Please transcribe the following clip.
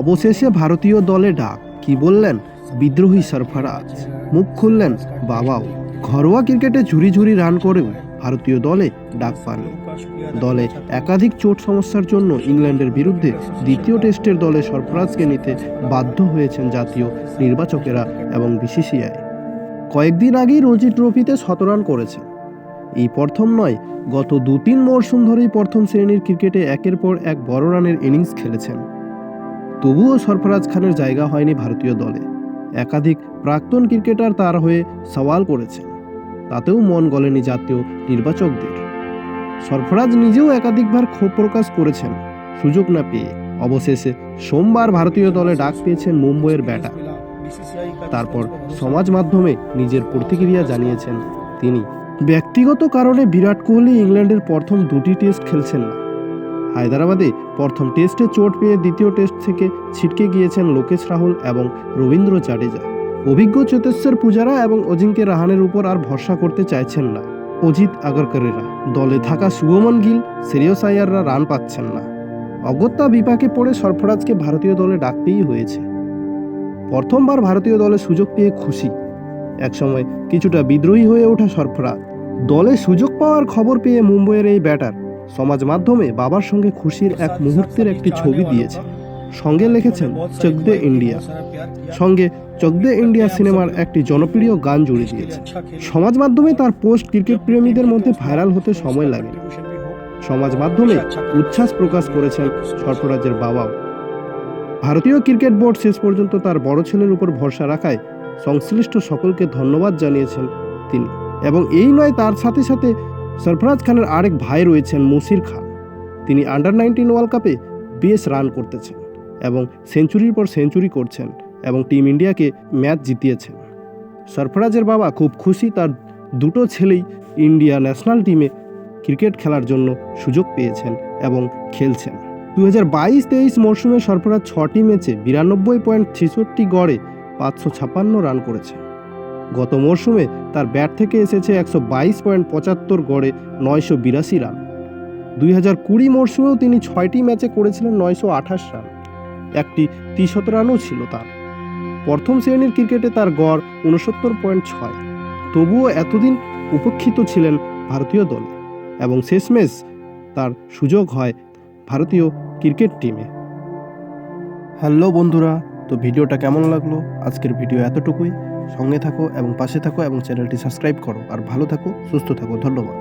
অবশেষে ভারতীয় দলে ডাক। কি বললেন? বিদ্রোহী সরফরাজ। মুখ খুললেন বাবাও। ঘরোয়া ক্রিকেটে ঝুরি ঝুরি রান করেও ভারতীয় দলে ডাক পান। দলে একাধিক চোট সমস্যার জন্য ইংল্যান্ডের বিরুদ্ধে দ্বিতীয় টেস্টের দলে সরফরাজকে নিতে বাধ্য হয়েছেন জাতীয় নির্বাচকেরা এবং বিসিসিআই। কয়েকদিন আগেই রঞ্জি ট্রফিতে শতরান করেছেন। এই প্রথম নয়, গত দু তিন মরশুম ধরেই প্রথম শ্রেণির ক্রিকেটে একের পর এক বড় রানের ইনিংস খেলেছেন। তবুও সরফরাজ খানের জায়গা হয়নি ভারতীয় দলে। একাধিক প্রাক্তন ক্রিকেটার তার হয়ে সওয়াল করেছেন। তাতেও মন গলেনি জাতীয় নির্বাচকদের। সরফরাজ নিজেও একাধিকবার ক্ষোভ প্রকাশ করেছেন। সুযোগ না পেয়ে অবশেষে সোমবার ভারতীয় দলে ডাক পেয়েছেন মুম্বইয়ের ব্যাটার। তারপর সমাজ মাধ্যমে নিজের প্রতিক্রিয়া জানিয়েছেন তিনি। ব্যক্তিগত কারণে বিরাট কোহলি ইংল্যান্ডের প্রথম দুটি টেস্ট খেলছেন না। হায়দ্রাবাদে প্রথম টেস্টে চোট পেয়ে দ্বিতীয় টেস্ট থেকে ছিটকে গিয়েছেন লোকেশ রাহুল এবং রবীন্দ্র জাডেজা। অভিজ্ঞ চেতেশ্বর পূজারা এবং অজিঙ্ক্য রাহানের উপর আর ভরসা করতে চাইছেন না। অজিত আগরকরেরা, দলে থাকা শুভমন গিল, সিরিয়স আয়াররা রান পাচ্ছেন না। অগত্যা বিপাকে পড়ে সরফরাজকে ভারতীয় দলে ডাকতেই হয়েছে। প্রথমবার ভারতীয় দলে সুযোগ পেয়ে খুশি। একসময় কিছুটা বিদ্রোহী হয়ে ওঠা সরফরাজ। দলে সুযোগ পাওয়ার খবর পেয়ে মুম্বইয়ের এই ব্যাটার সমাজ মাধ্যমে বাবার সঙ্গে খুশির এক মুহূর্তের একটি ছবি দিয়েছে। সঙ্গে লিখেছেন চকদে ইন্ডিয়া। সঙ্গে চকদে ইন্ডিয়া সিনেমার একটি জনপ্রিয় গান জুড়ে দিয়েছে। সমাজ মাধ্যমে তার পোস্ট ক্রিকেট প্রেমীদের মধ্যে ভাইরাল হতে সময় লাগে সমাজ মাধ্যমে উচ্ছ্বাস প্রকাশ করেছেন সরফরাজের বাবাও। ভারতীয় ক্রিকেট বোর্ড শেষ পর্যন্ত তার বড় ছেলের উপর ভরসা রাখায় সংশ্লিষ্ট সকলকে ধন্যবাদ জানিয়েছেন তিনি। এবং এই নয়, তার সাথে সাথে সরফরাজ খানের আরেক ভাই রয়েছেন মুসির খান। তিনি আন্ডার নাইনটিন ওয়ার্ল্ড কাপে বেশ রান করতেছেন এবং সেঞ্চুরির পর সেঞ্চুরি করছেন এবং টিম ইন্ডিয়াকে ম্যাচ জিতিয়েছেন। সরফরাজের বাবা খুব খুশি তার দুটো ছেলেই ইন্ডিয়া ন্যাশনাল টিমে ক্রিকেট খেলার জন্য সুযোগ পেয়েছেন এবং খেলছেন। দু হাজার বাইশ তেইশ মরশুমে সরফরাজ ছটি ম্যাচে বিরানব্বই পয়েন্ট ছেষট্টি গড়ে পাঁচশো ছাপ্পান্ন রান করেছে গত মরশুমে তার ব্যাট থেকে এসেছে একশো বাইশ পয়েন্ট পঁচাত্তর গড়ে নয়শো বিরাশি রান। দুই হাজার কুড়ি মরশুমেও তিনি ছয়টি ম্যাচে করেছিলেন নয়শো আঠাশ রান। একটি তিশত রানও ছিল তার। প্রথম শ্রেণির ক্রিকেটে তার গড় উনসত্তর পয়েন্ট ছয়। তবুও এতদিন উপেক্ষিত ছিলেন ভারতীয় দলে এবং শেষমেশ তার সুযোগ হয় ভারতীয় ক্রিকেট টিমে। হ্যালো বন্ধুরা তো ভিডিওটা কেমন লাগল? আজকের ভিডিও এতটুকুই। সঙ্গে থাকো এবং পাশে থাকো এবং চ্যানেলটি সাবস্ক্রাইব করো। আর ভালো থাকো, সুস্থ থাকো। ধন্যবাদ।